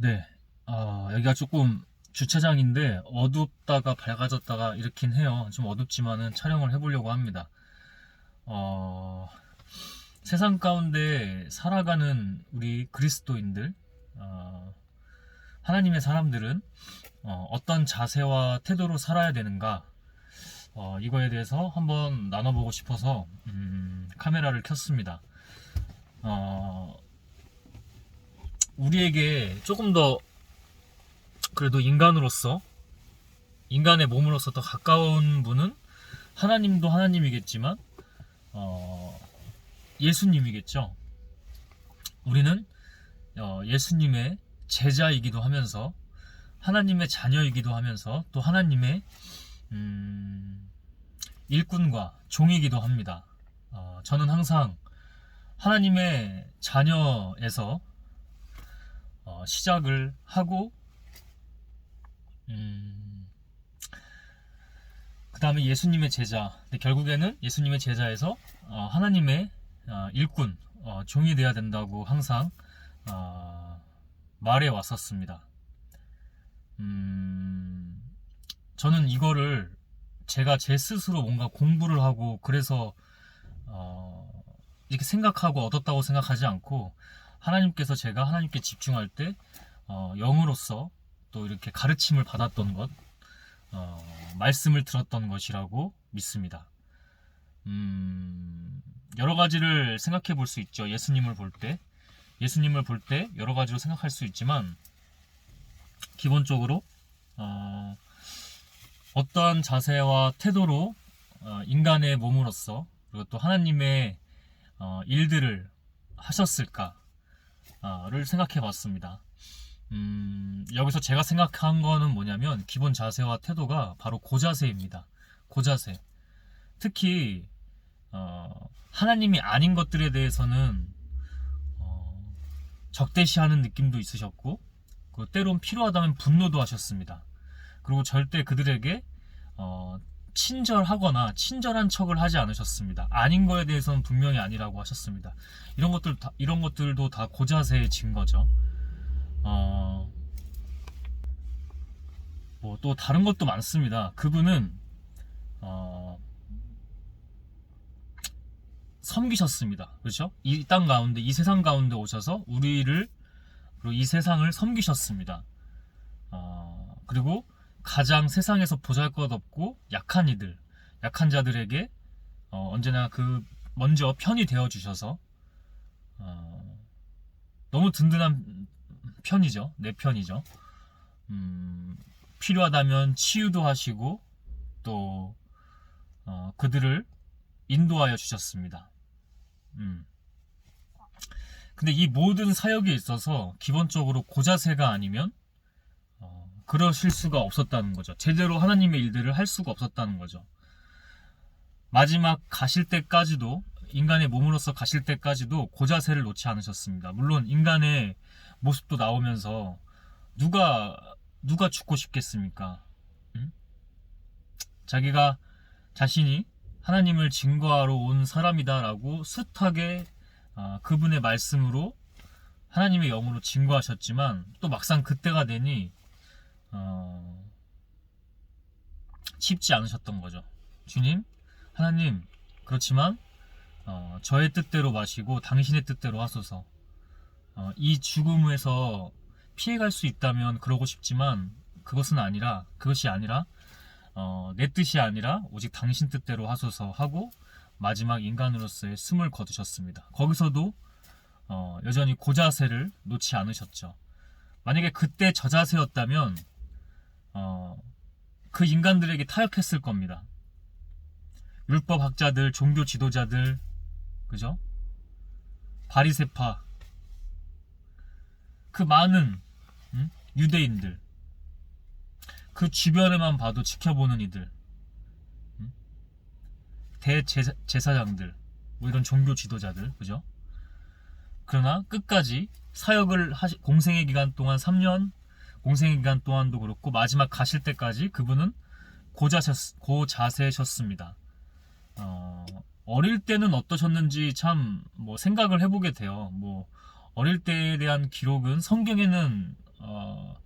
네, 어, 여기가 조금 주차장인데 어둡다가 밝아졌다가 이렇긴 해요. 좀 어둡지만은 촬영을 해보려고 합니다. 어, 세상 가운데 살아가는 우리 그리스도인들, 어, 하나님의 사람들은 어, 떤 자세와 태도로 살아야 되는가, 어, 이거에 대해서 한번 나눠보고 싶어서 음, 카메라를 켰습니다. 어, 우리에게 조금 더 그래도 인간으로서 인간의 몸으로서 더 가까운 분은 하나님도 하나님이겠지만 어, 예수님이겠죠. 우리는 어, 예수님의 제자이기도 하면서 하나님의 자녀이기도 하면서 또 하나님의 음, 일꾼과 종이기도 합니다. 어, 저는 항상 하나님의 자녀에서 어, 시작을 하고 음, 그 다음에 예수님의 제자. 근데 결국에는 예수님의 제자에서 어, 하나님의 어, 일꾼 어, 종이 되어야 된다고 항상 어, 말해 왔었습니다. 음, 저는 이거를 제가 제 스스로 뭔가 공부를 하고 그래서 어, 이렇게 생각하고 얻었다고 생각하지 않고 하나님께서 제가 하나님께 집중할 때 어, 영으로서 또 이렇게 가르침을 받았던 것, 어, 말씀을 들었던 것이라고 믿습니다. 음, 여러 가지를 생각해 볼 수 있죠. 예수님을 볼 때. 예수님을 볼 때 여러 가지로 생각할 수 있지만, 기본적으로, 어, 어떠한 자세와 태도로 어, 인간의 몸으로서, 그리고 또 하나님의 어, 일들을 하셨을까, 를 생각해 봤습니다. 음, 여기서 제가 생각한 거는 뭐냐면 기본 자세와 태도가 바로 고자세입니다. 고자세. 특히 어, 하나님이 아닌 것들에 대해서는 어, 적대시하는 느낌도 있으셨고 그 때론 필요하다면 분노도 하셨습니다. 그리고 절대 그들에게 어, 친절하거나 친절한 척을 하지 않으셨습니다. 아닌 거에 대해서는 분명히 아니라고 하셨습니다. 이런 것들 다, 이런 것들도 다 고자세의 증거죠. 어, 뭐 또 다른 것도 많습니다. 그분은 어, 섬기셨습니다. 그렇죠? 이 땅 가운데 이 세상 가운데 오셔서 우리를 그리고 이 세상을 섬기셨습니다. 어, 그리고 가장 세상에서 보잘것없고 약한 이들, 약한 자들에게 어, 언제나 그 먼저 편이 되어 주셔서 어, 너무 든든한 편이죠. 내 편이죠. 음, 필요하다면 치유도 하시고 또 어, 그들을 인도하여 주셨습니다. 음. 근데 이 모든 사역에 있어서 기본적으로 고자세가 아니면 어, 그러실 수가 없었다는 거죠. 제대로 하나님의 일들을 할 수가 없었다는 거죠. 마지막 가실 때까지도 인간의 몸으로서 가실 때까지도 고자세를 놓지 않으셨습니다. 물론 인간의 모습도 나오면서 누가 누가 죽고 싶겠습니까? 응? 자기가 자신이 하나님을 증거하러 온 사람이다라고 숱하게 어, 그분의 말씀으로 하나님의 영으로 증거하셨지만 또 막상 그때가 되니 어, 쉽지 않으셨던 거죠. 주님, 하나님, 그렇지만 어, 저의 뜻대로 마시고 당신의 뜻대로 하소서. 어, 이 죽음에서 피해갈 수 있다면 그러고 싶지만 그것은 아니라 그것이 아니라 어, 내 뜻이 아니라 오직 당신 뜻대로 하소서 하고 마지막 인간으로서의 숨을 거두셨습니다. 거기서도 어, 여전히 고자세를 놓지 않으셨죠. 만약에 그때 저자세였다면 어, 그 인간들에게 타협했을 겁니다. 율법학자들, 종교 지도자들, 그죠? 바리세파 그 많은 음? 유대인들 그 주변에만 봐도 지켜보는 이들 음? 대제사장들 뭐 이런 종교 지도자들 그죠? 그러나 끝까지 사역을 하시, 공생의 기간 동안 3년 공생의 기간 동안도 그렇고 마지막 가실 때까지 그분은 고자셨, 고자세셨습니다. 어, 어릴 때는 어떠셨는지 참 뭐 생각을 해보게 돼요. 뭐 어릴 때에 대한 기록은 성경에는 어,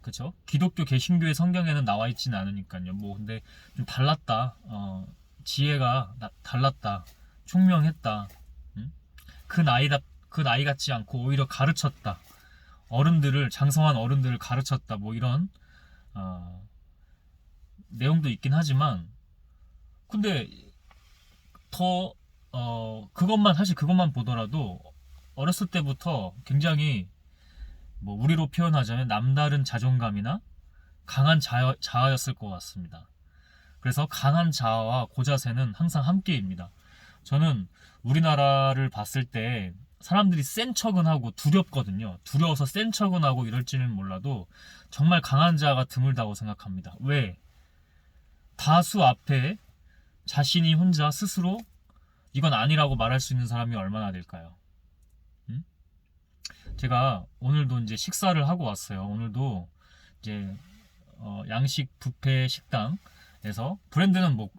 그쵸? 기독교 개신교의 성경에는 나와 있지는 않으니까요. 뭐 근데 좀 달랐다. 어, 지혜가 나- 달랐다. 총명했다. 음? 그 나이다 그 나이 같지 않고 오히려 가르쳤다. 어른들을 장성한 어른들을 가르쳤다. 뭐 이런 어, 내용도 있긴 하지만 근데 더 어, 그것만 사실 그것만 보더라도 어렸을 때부터 굉장히 뭐 우리로 표현하자면 남다른 자존감이나 강한 자아, 자아였을 것 같습니다. 그래서 강한 자아와 고자세는 항상 함께입니다. 저는 우리나라를 봤을 때 사람들이 센 척은 하고 두렵거든요. 두려워서 센 척은 하고 이럴지는 몰라도 정말 강한 자가 드물다고 생각합니다. 왜? 다수 앞에 자신이 혼자 스스로 이건 아니라고 말할 수 있는 사람이 얼마나 될까요? 음? 제가 오늘도 이제 식사를 하고 왔어요. 오늘도 이제 어, 양식 뷔페 식당에서 브랜드는 뭐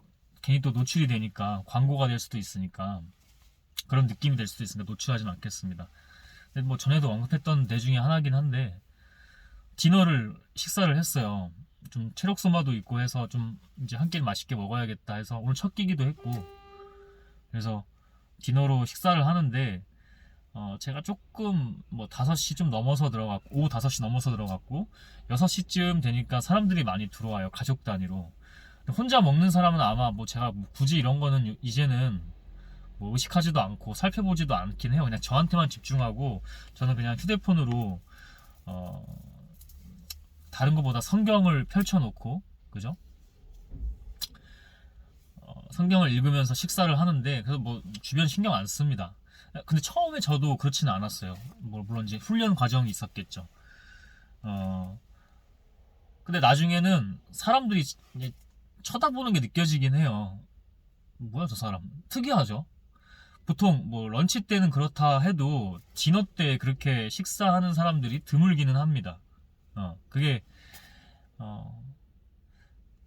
괜히 또 노출이 되니까 광고가 될 수도 있으니까 그런 느낌이 될 수도 있으니까 노출하지는 않겠습니다. 근데 뭐 전에도 언급했던 데 중에 하나긴 한데 디너를 식사를 했어요. 좀 체력 소모도 있고 해서 좀 이제 한끼 맛있게 먹어야겠다 해서 오늘 첫 끼기도 했고 그래서 디너로 식사를 하는데 어 제가 조금 뭐 5시 좀 넘어서 들어갔고 오후 5시 넘어서 들어갔고 6시쯤 되니까 사람들이 많이 들어와요 가족 단위로 혼자 먹는 사람은 아마 뭐 제가 뭐 굳이 이런 거는 이제는 뭐 의식하지도 않고 살펴보지도 않긴 해요 그냥 저한테만 집중하고 저는 그냥 휴대폰으로 어 다른 것보다 성경을 펼쳐놓고 그죠? 어, 성경을 읽으면서 식사를 하는데 그래서 뭐 주변 신경 안 씁니다. 근데 처음에 저도 그렇지는 않았어요. 뭐 물론 이제 훈련 과정이 있었겠죠. 어 근데 나중에는 사람들이 쳐다보는 게 느껴지긴 해요. 뭐야 저 사람 특이하죠. 보통 뭐 런치 때는 그렇다 해도 디너 때 그렇게 식사하는 사람들이 드물기는 합니다. 어, 그게 어,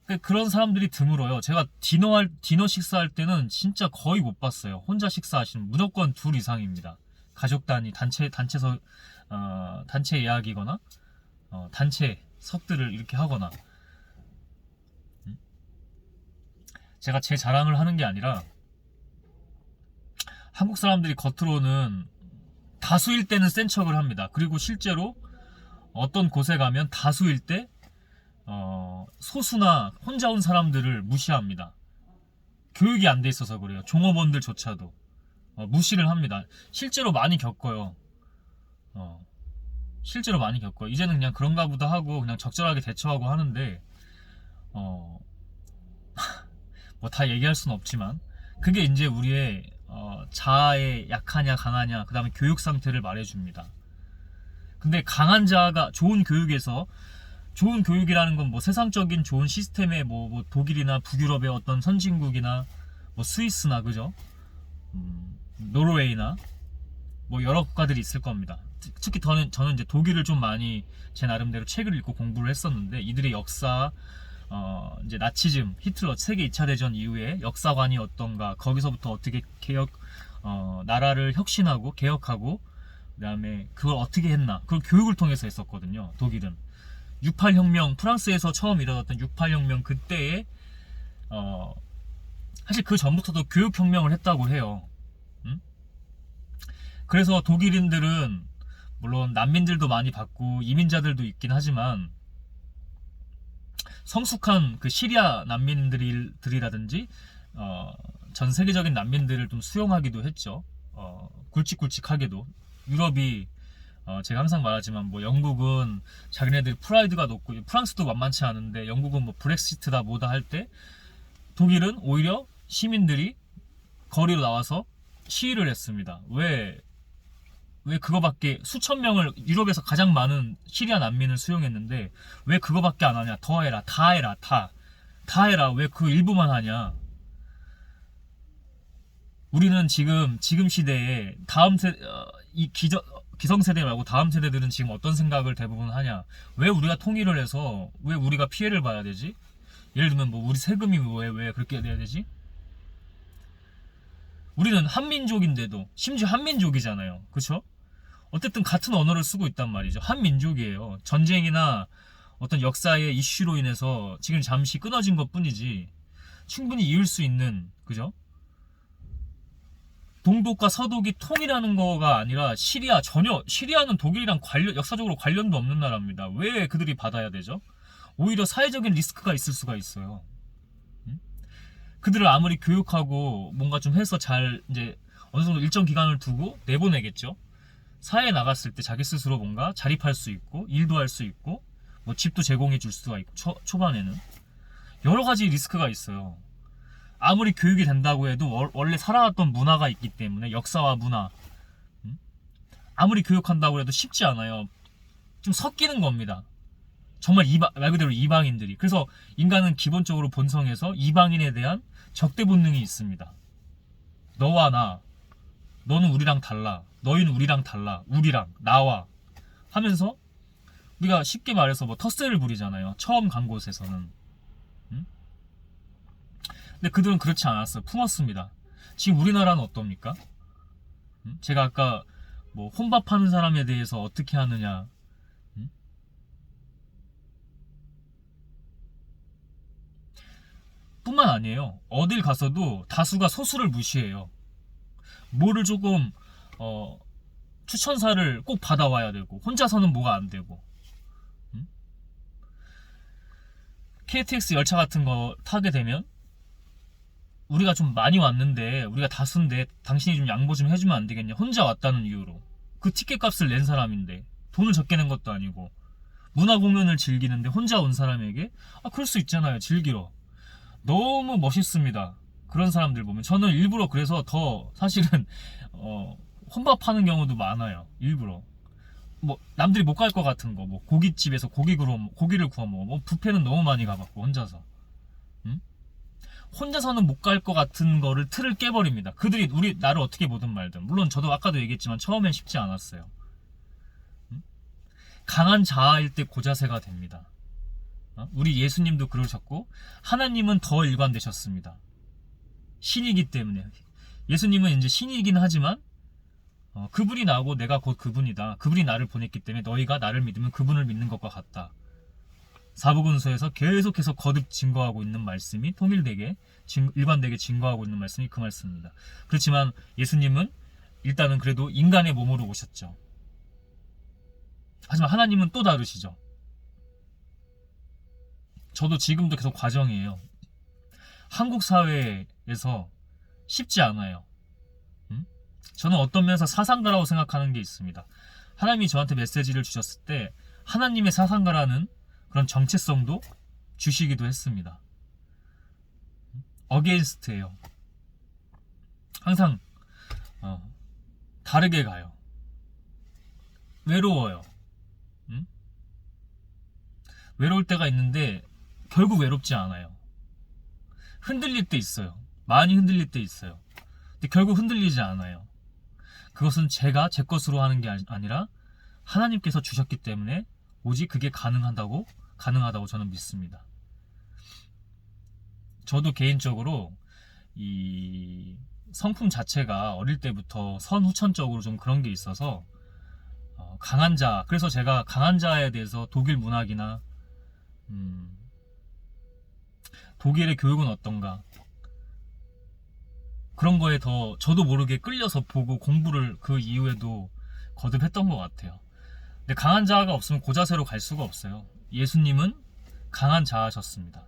그- 그런 사람들이 드물어요. 제가 디너할 디너 식사할 때는 진짜 거의 못 봤어요. 혼자 식사하시는 무조건 둘 이상입니다. 가족 단위 단체 단체서 어, 단체 예약이거나 어, 단체 섭들을 이렇게 하거나 음? 제가 제 자랑을 하는 게 아니라 한국 사람들이 겉으로는 다수일 때는 센 척을 합니다. 그리고 실제로 어떤 곳에 가면 다수일 때 어, 소수나 혼자 온 사람들을 무시합니다. 교육이 안 돼 있어서 그래요. 종업원들조차도 어, 무시를 합니다. 실제로 많이 겪어요. 어, 실제로 많이 겪어요. 이제는 그냥 그런가 보다 하고 그냥 적절하게 대처하고 하는데 어, 뭐 다 얘기할 수는 없지만 그게 이제 우리의 어, 자아의 약하냐 강하냐 그 다음에 교육 상태를 말해줍니다. 근데 강한 자가 좋은 교육에서 좋은 교육이라는 건 뭐 세상적인 좋은 시스템의 뭐, 뭐 독일이나 북유럽의 어떤 선진국이나 뭐 스위스나 그죠? 음, 노르웨이나 뭐 여러 국가들이 있을 겁니다. 특- 특히 저는 저는 이제 독일을 좀 많이 제 나름대로 책을 읽고 공부를 했었는데 이들의 역사 어, 이제 나치즘, 히틀러 세계 2차 대전 이후에 역사관이 어떤가 거기서부터 어떻게 개혁 어, 나라를 혁신하고 개혁하고 그다음에 그걸 어떻게 했나 그걸 교육을 통해서 했었거든요 독일은 68 혁명 프랑스에서 처음 일어났던 68 혁명 그때에 어 사실 그 전부터도 교육 혁명을 했다고 해요 음? 그래서 독일인들은 물론 난민들도 많이 받고 이민자들도 있긴 하지만 성숙한 그 시리아 난민들이라든지 어, 전 세계적인 난민들을 좀 수용하기도 했죠. 어, 굵직굵직하게도 유럽이 어, 제가 항상 말하지만 뭐 영국은 자기네들 프라이드가 높고 프랑스도 만만치 않은데 영국은 뭐 브렉시트다 뭐다 할 때 독일은 오히려 시민들이 거리로 나와서 시위를 했습니다. 왜, 왜 그거밖에 수천 명을 유럽에서 가장 많은 시리아 난민을 수용했는데 왜 그거밖에 안 하냐? 더 해라, 다 해라, 다. 다 해라. 왜 그 일부만 하냐? 우리는 지금 지금 시대에 다음 세, 어, 이 기저, 기성세대 말고 다음 세대들은 지금 어떤 생각을 대부분 하냐? 왜 우리가 통일을 해서 왜 우리가 피해를 봐야 되지? 예를 들면 뭐 우리 세금이 왜, 왜 그렇게 돼야 되지? 우리는 한민족인데도 심지어 한민족이잖아요. 그쵸? 어쨌든 같은 언어를 쓰고 있단 말이죠. 한 민족이에요. 전쟁이나 어떤 역사의 이슈로 인해서 지금 잠시 끊어진 것 뿐이지 충분히 이을 수 있는 그죠? 동독과 서독이 통일하는 거가 아니라 시리아 전혀 시리아는 독일이랑 관련 역사적으로 관련도 없는 나라입니다. 왜 그들이 받아야 되죠? 오히려 사회적인 리스크가 있을 수가 있어요. 음? 그들을 아무리 교육하고 뭔가 좀 해서 잘 이제 어느 정도 일정 기간을 두고 내보내겠죠. 사회에 나갔을 때 자기 스스로 뭔가 자립할 수 있고 일도 할 수 있고 뭐 집도 제공해 줄 수가 있고 초, 초반에는 여러 가지 리스크가 있어요. 아무리 교육이 된다고 해도 월- 원래 살아왔던 문화가 있기 때문에 역사와 문화 음? 아무리 교육한다고 해도 쉽지 않아요. 좀 섞이는 겁니다. 정말 이방, 말 그대로 이방인들이. 그래서 인간은 기본적으로 본성에서 이방인에 대한 적대 본능이 있습니다. 너와 나, 너는 우리랑 달라. 너희는 우리랑 달라. 우리랑, 나와. 하면서 우리가 쉽게 말해서 뭐 텃세를 부리잖아요. 처음 간 곳에서는. 음? 근데 그들은 그렇지 않았어요. 품었습니다. 지금 우리나라는 어떻습니까? 음? 제가 아까 뭐 혼밥하는 사람에 대해서 어떻게 하느냐. 음? 뿐만 아니에요. 어딜 가서도 다수가 소수를 무시해요. 뭐를 조금 어, 추천사를 꼭 받아와야 되고 혼자서는 뭐가 안 되고 음? KTX 열차 같은 거 타게 되면 우리가 좀 많이 왔는데 우리가 다수인데 당신이 좀 양보 좀 해주면 안 되겠냐. 혼자 왔다는 이유로. 그 티켓 값을 낸 사람인데 돈을 적게 낸 것도 아니고 문화 공연을 즐기는데 혼자 온 사람에게 아 그럴 수 있잖아요. 즐기러. 너무 멋있습니다 그런 사람들 보면 저는 일부러 그래서 더 사실은 어, 혼밥하는 경우도 많아요. 일부러. 뭐 남들이 못 갈 것 같은 거, 뭐 고깃집에서 고기 구워 고기를 구워 먹어. 뭐 뷔페는 너무 많이 가봤고 혼자서. 응? 혼자서는 못 갈 것 같은 거를 틀을 깨버립니다. 그들이 우리 나를 어떻게 보든 말든. 물론 저도 아까도 얘기했지만 처음엔 쉽지 않았어요. 응? 강한 자아일 때 고자세가 됩니다. 어? 우리 예수님도 그러셨고 하나님은 더 일관되셨습니다. 신이기 때문에 예수님은 이제 신이긴 하지만 어, 그분이 나고 내가 곧 그분이다. 그분이 나를 보냈기 때문에 너희가 나를 믿으면 그분을 믿는 것과 같다. 사복은서에서 계속해서 거듭 증거하고 있는 말씀이 통일되게 증- 일관되게 증거하고 있는 말씀이 그 말씀입니다. 그렇지만 예수님은 일단은 그래도 인간의 몸으로 오셨죠. 하지만 하나님은 또 다르시죠. 저도 지금도 계속 과정이에요. 한국 사회에 서 쉽지 않아요. 음? 저는 어떤 면에서 사상가라고 생각하는 게 있습니다. 하나님이 저한테 메시지를 주셨을 때 하나님의 사상가라는 그런 정체성도 주시기도 했습니다. 어게인스트예요. 항상 어, 다르게 가요. 외로워요. 음? 외로울 때가 있는데 결국 외롭지 않아요. 흔들릴 때 있어요. 많이 흔들릴 때 있어요. 근데 결국 흔들리지 않아요. 그것은 제가 제 것으로 하는 게 아니- 아니라 하나님께서 주셨기 때문에 오직 그게 가능하다고 가능하다고 저는 믿습니다. 저도 개인적으로 이 성품 자체가 어릴 때부터 선후천적으로 좀 그런 게 있어서 어, 강한 자 그래서 제가 강한 자에 대해서 독일 문학이나 음, 독일의 교육은 어떤가 그런 거에 더 저도 모르게 끌려서 보고 공부를 그 이후에도 거듭했던 것 같아요. 근데 강한 자아가 없으면 고자세로 갈 수가 없어요. 예수님은 강한 자아셨습니다.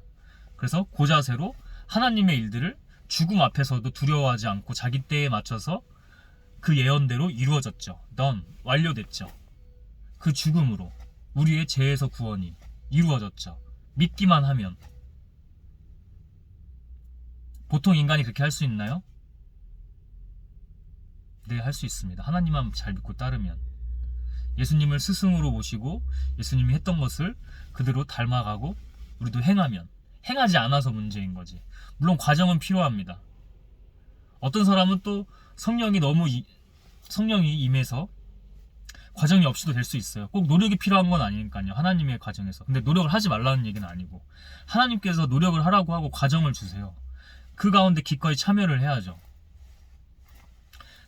그래서 고자세로 하나님의 일들을 죽음 앞에서도 두려워하지 않고 자기 때에 맞춰서 그 예언대로 이루어졌죠. 넌 완료됐죠. 그 죽음으로 우리의 죄에서 구원이 이루어졌죠. 믿기만 하면 보통 인간이 그렇게 할 수 있나요? 네, 할 수 있습니다. 하나님만 잘 믿고 따르면. 예수님을 스승으로 모시고 예수님이 했던 것을 그대로 닮아가고 우리도 행하면. 행하지 않아서 문제인 거지. 물론 과정은 필요합니다. 어떤 사람은 또 성령이 너무 이- 성령이 임해서 과정이 없이도 될 수 있어요. 꼭 노력이 필요한 건 아니니까요. 하나님의 과정에서. 근데 노력을 하지 말라는 얘기는 아니고 하나님께서 노력을 하라고 하고 과정을 주세요. 그 가운데 기꺼이 참여를 해야죠.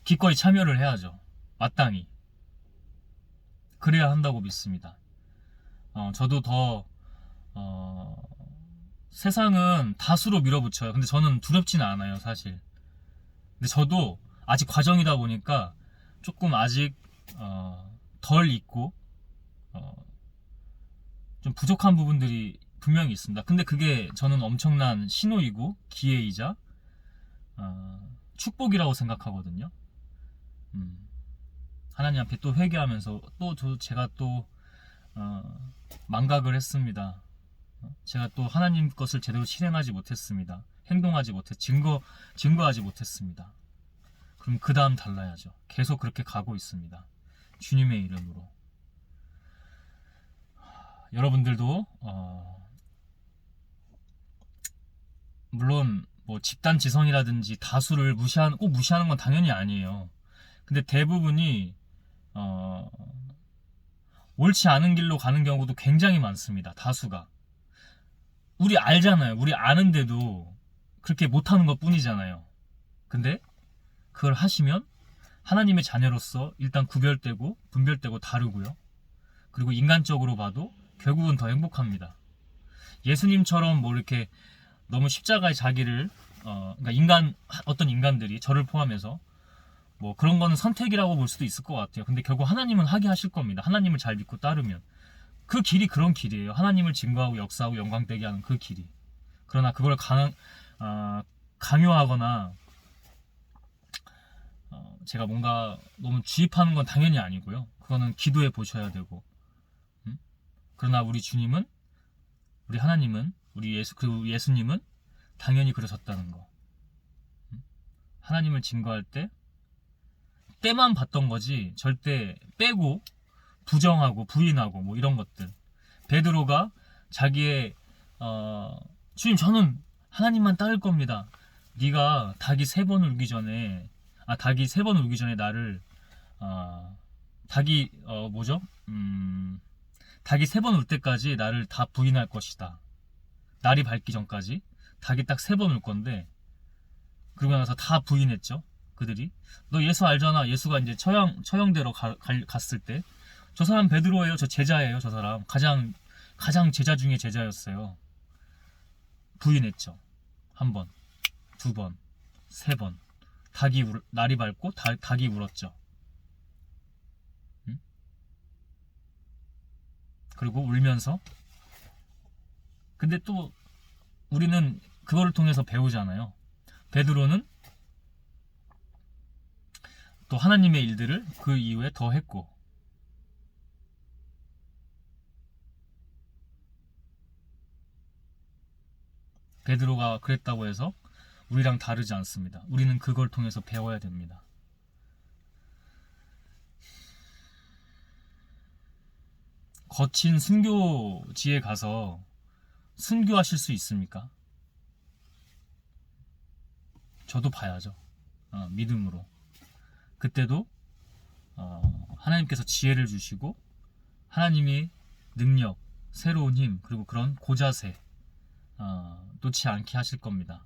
기꺼이 참여를 해야죠. 마땅히. 그래야 한다고 믿습니다. 어, 저도 더 어, 세상은 다수로 밀어붙여요. 근데 저는 두렵지는 않아요, 사실. 근데 저도 아직 과정이다 보니까 조금 아직 어, 덜 있고 어, 좀 부족한 부분들이 분명히 있습니다. 근데 그게 저는 엄청난 신호이고 기회이자 어, 축복이라고 생각하거든요. 음, 하나님 앞에 또 회개하면서 또 저, 제가 또 어, 망각을 했습니다. 어, 제가 또 하나님 것을 제대로 실행하지 못했습니다. 행동하지 못했, 증거, 증거하지 못했습니다. 그럼 그 다음 달라야죠. 계속 그렇게 가고 있습니다. 주님의 이름으로. 여러분들도, 어, 물론, 뭐, 집단 지성이라든지 다수를 무시하는, 꼭 무시하는 건 당연히 아니에요. 근데 대부분이, 어, 옳지 않은 길로 가는 경우도 굉장히 많습니다. 다수가. 우리 알잖아요. 우리 아는데도 그렇게 못하는 것 뿐이잖아요. 근데 그걸 하시면 하나님의 자녀로서 일단 구별되고 분별되고 다르고요. 그리고 인간적으로 봐도 결국은 더 행복합니다. 예수님처럼 뭐 이렇게 너무 십자가의 자기를 어, 그러니까 인간 어떤 인간들이 저를 포함해서 뭐 그런 거는 선택이라고 볼 수도 있을 것 같아요. 근데 결국 하나님은 하게 하실 겁니다. 하나님을 잘 믿고 따르면 그 길이 그런 길이에요. 하나님을 증거하고 역사하고 영광되게 하는 그 길이. 그러나 그걸 강, 어, 강요하거나 어, 제가 뭔가 너무 주입하는 건 당연히 아니고요. 그거는 기도해 보셔야 되고. 음? 그러나 우리 주님은 우리 하나님은 우리 예수 그 예수님은 당연히 그러셨다는 거. 음? 하나님을 증거할 때 때만 봤던 거지 절대 빼고 부정하고 부인하고 뭐 이런 것들. 베드로가 자기의 어, 주님 저는 하나님만 따를 겁니다. 네가 닭이 세 번 울기 전에 아 닭이 세 번 울기 전에 나를 어, 닭이 어 뭐죠? 음, 닭이 세 번 울 때까지 나를 다 부인할 것이다. 날이 밝기 전까지 닭이 딱 세 번 울 건데 그러고 나서 다 부인했죠. 그들이 너 예수 알잖아. 예수가 이제 처형 처형대로 가, 갈- 갔을 때 저 사람 베드로예요. 저 제자예요. 저 사람 가장 가장 제자 중에 제자였어요. 부인했죠. 한 번, 두 번, 세 번. 닭이 울, 날이 밝고 닭, 닭이 울었죠. 응? 그리고 울면서 근데 또 우리는 그거를 통해서 배우잖아요. 베드로는 또 하나님의 일들을 그 이후에 더 했고 베드로가 그랬다고 해서 우리랑 다르지 않습니다. 우리는 그걸 통해서 배워야 됩니다. 거친 순교지에 가서 순교하실 수 있습니까? 저도 봐야죠. 어, 믿음으로. 그때도 어, 하나님께서 지혜를 주시고 하나님이 능력, 새로운 힘 그리고 그런 고자세 어, 놓지 않게 하실 겁니다.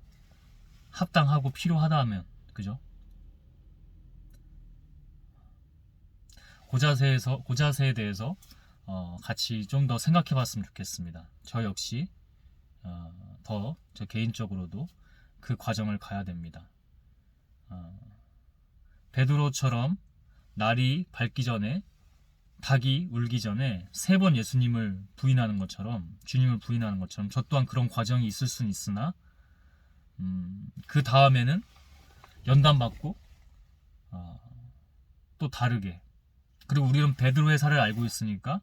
합당하고 필요하다 하면 그죠? 고자세에서 고자세에 대해서 어, 같이 좀 더 생각해봤으면 좋겠습니다. 저 역시 어, 더저 개인적으로도 그 과정을 가야 됩니다. 어, 베드로처럼 날이 밝기 전에 닭이 울기 전에 세 번 예수님을 부인하는 것처럼 주님을 부인하는 것처럼 저 또한 그런 과정이 있을 수는 있으나 음, 그 다음에는 연단 받고 어, 또 다르게. 그리고 우리는 베드로의 사를 알고 있으니까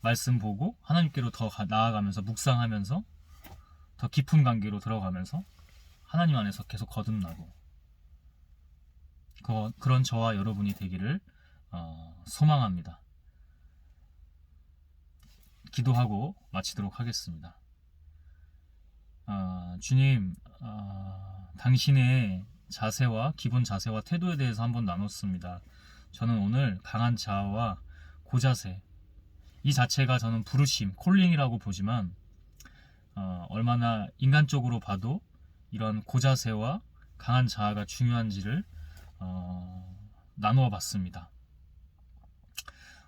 말씀 보고 하나님께로 더 가- 나아가면서 묵상하면서 더 깊은 관계로 들어가면서 하나님 안에서 계속 거듭나고 그, 그런 저와 여러분이 되기를 어, 소망합니다. 기도하고 마치도록 하겠습니다. 아, 주님, 아, 당신의 자세와 기본 자세와 태도에 대해서 한번 나눴습니다. 저는 오늘 강한 자아와 고자세, 이 자체가 저는 부르심, 콜링이라고 보지만 어, 얼마나 인간적으로 봐도 이런 고자세와 강한 자아가 중요한지를 어, 나누어 봤습니다.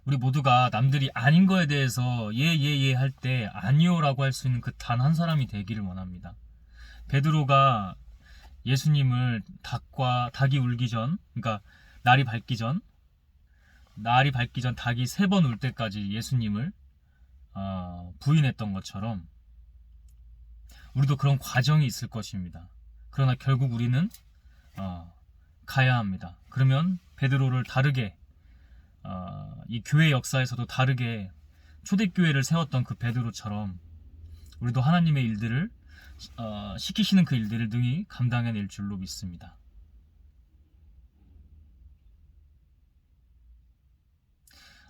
우리 모두가 남들이 아닌 거에 대해서 예, 예, 예 할 때 아니요라고 할 수 있는 그 단 한 사람이 되기를 원합니다. 베드로가 예수님을 닭과 닭이 울기 전, 그러니까 날이 밝기 전, 날이 밝기 전 닭이 세 번 울 때까지 예수님을 어, 부인했던 것처럼 우리도 그런 과정이 있을 것입니다. 그러나 결국 우리는 어, 가야 합니다. 그러면 베드로를 다르게 어, 이 교회 역사에서도 다르게 초대교회를 세웠던 그 베드로처럼 우리도 하나님의 일들을 어, 시키시는 그 일들을 능히 감당해낼 줄로 믿습니다.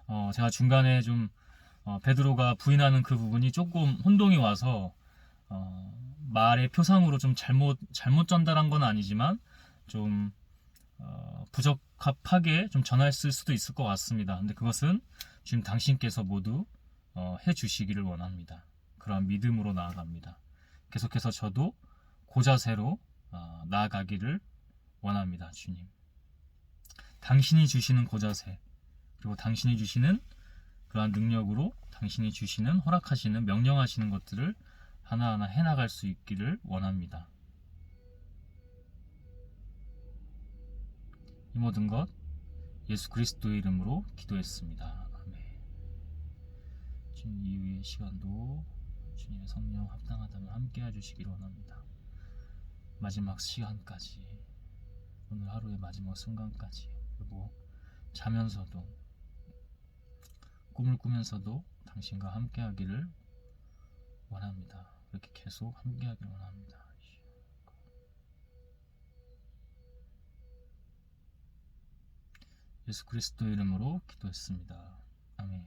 어, 제가 중간에 좀 어, 베드로가 부인하는 그 부분이 조금 혼동이 와서 어, 말의 표상으로 좀 잘못 잘못 전달한 건 아니지만 좀 어, 부적합하게 좀 전했을 수도 있을 것 같습니다. 근데 그것은 지금 당신께서 모두 어, 해 주시기를 원합니다. 그러한 믿음으로 나아갑니다. 계속해서 저도 고자세로 어, 나아가기를 원합니다, 주님. 당신이 주시는 고자세 그리고 당신이 주시는 그러한 능력으로 당신이 주시는 허락하시는 명령하시는 것들을 하나하나 해나갈 수 있기를 원합니다. 이 모든 것 예수 그리스도의 이름으로 기도했습니다. 주님 이후의 시간도 주님의 성령 합당하다면 함께 해주시기를 원합니다. 마지막 시간까지 오늘 하루의 마지막 순간까지 그리고 자면서도 꿈을 꾸면서도 당신과 함께 하기를 원합니다. 그렇게 계속 함께 하기를 원합니다. 예수 그리스도 이름으로 기도했습니다. 아멘.